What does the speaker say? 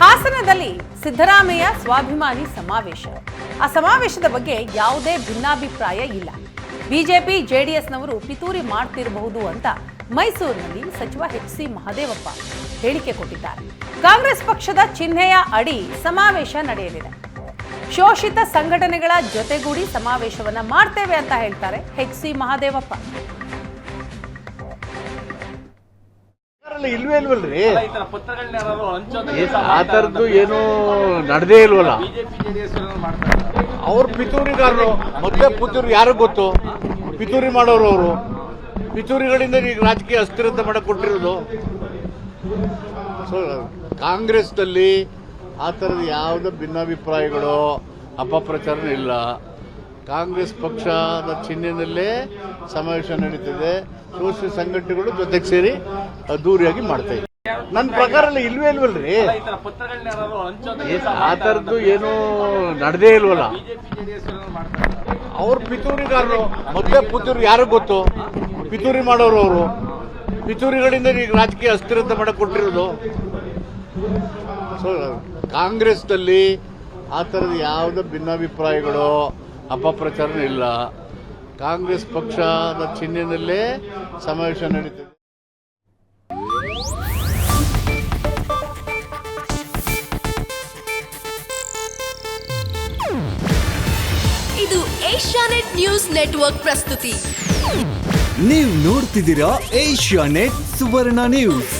ಹಾಸನದಲ್ಲಿ ಸಿದ್ದರಾಮಯ್ಯ ಸ್ವಾಭಿಮಾನಿ ಸಮಾವೇಶ. ಆ ಸಮಾವೇಶದ ಬಗ್ಗೆ ಯಾವುದೇ ಭಿನ್ನಾಭಿಪ್ರಾಯ ಇಲ್ಲ. ಬಿಜೆಪಿ, ಜೆಡಿಎಸ್ನವರು ಪಿತೂರಿ ಮಾಡ್ತಿರಬಹುದು ಅಂತ ಮೈಸೂರಿನಲ್ಲಿ ಸಚಿವ ಎಚ್ ಸಿ ಮಹದೇವಪ್ಪ ಹೇಳಿಕೆ ಕೊಟ್ಟಿದ್ದಾರೆ. ಕಾಂಗ್ರೆಸ್ ಪಕ್ಷದ ಚಿಹ್ನೆಯ ಅಡಿ ಸಮಾವೇಶ ನಡೆಯಲಿದೆ. ಶೋಷಿತ ಸಂಘಟನೆಗಳ ಜೊತೆಗೂಡಿ ಸಮಾವೇಶವನ್ನ ಮಾಡ್ತೇವೆ ಅಂತ ಹೇಳ್ತಾರೆ ಎಚ್ ಸಿ ಮಹದೇವಪ್ಪ. ಸರ್ಕಾರಲ್ಲಿ ಇಲ್ವೇ ಇಲ್ವಲ್ರಿ? ಆ ಥರದ್ದು ಏನು ನಡೆದೇ ಇಲ್ವಲ್ಲ? ಅವ್ರ ಪಿತೂರಿಗಾರರು. ಮತ್ತೆ ಪಿತೂರಿ ಯಾರು ಗೊತ್ತು? ಪಿತೂರಿ ಮಾಡೋರು ಅವರು. ಪಿತೂರಿಗಳಿಂದ ಈಗ ರಾಜಕೀಯ ಅಸ್ಥಿರತೆ ಮಾಡಕ್ ಕೊಟ್ಟಿರೋದು. ಸೊ ಕಾಂಗ್ರೆಸ್ನಲ್ಲಿ ಆ ಥರದ ಯಾವುದೇ ಭಿನ್ನಾಭಿಪ್ರಾಯಗಳು ಅಪಪ್ರಚಾರ ಇಲ್ಲ. ಕಾಂಗ್ರೆಸ್ ಪಕ್ಷದ ಚಿಹ್ನೆಯಲ್ಲೇ ಸಮಾವೇಶ ನಡೀತಿದೆ. ಶೋಷಿತ ಸಂಘಟನೆಗಳು ಜೊತೆಗೆ ಸೇರಿ ಅದ್ದೂರಿಯಾಗಿ ಮಾಡ್ತಾ ನನ್ನ ಪ್ರಕಾರ ಇಲ್ವೇ ಇಲ್ವಲ್ರಿ. ಆ ಥರದ್ದು ಏನು ನಡೆದೇ ಇಲ್ವಲ್ಲ. ಅವ್ರ ಪಿತೂರಿಗಾರರು ಮತ್ತೆ ಪಿತೂರಿ ಯಾರು ಗೊತ್ತು? ಪಿತೂರಿ ಮಾಡೋರು ಅವರು. ಪಿತೂರಿಗಳಿಂದ ಈಗ ರಾಜಕೀಯ ಅಸ್ಥಿರತೆ ಮಾಡಕ್ ಕೊಟ್ಟಿರೋದು. ಸೊ ಕಾಂಗ್ರೆಸ್ನಲ್ಲಿ ಆ ಥರದ ಯಾವುದೇ ಭಿನ್ನಾಭಿಪ್ರಾಯಗಳು ಅಪಪ್ರಚಾರ ಇಲ್ಲ. ಕಾಂಗ್ರೆಸ್ ಪಕ್ಷದ ಚಿಹ್ನೆಯಲ್ಲೇ ಸಮಾವೇಶ ನಡೀತದೆ. ಇದು ಏಷ್ಯಾನೆಟ್ ನ್ಯೂಸ್ ನೆಟ್ವರ್ಕ್ ಪ್ರಸ್ತುತಿ. ನೀವು ನೋಡ್ತಿದ್ದೀರಾ ಏಷ್ಯಾ ನೆಟ್ ಸುವರ್ಣ ನ್ಯೂಸ್.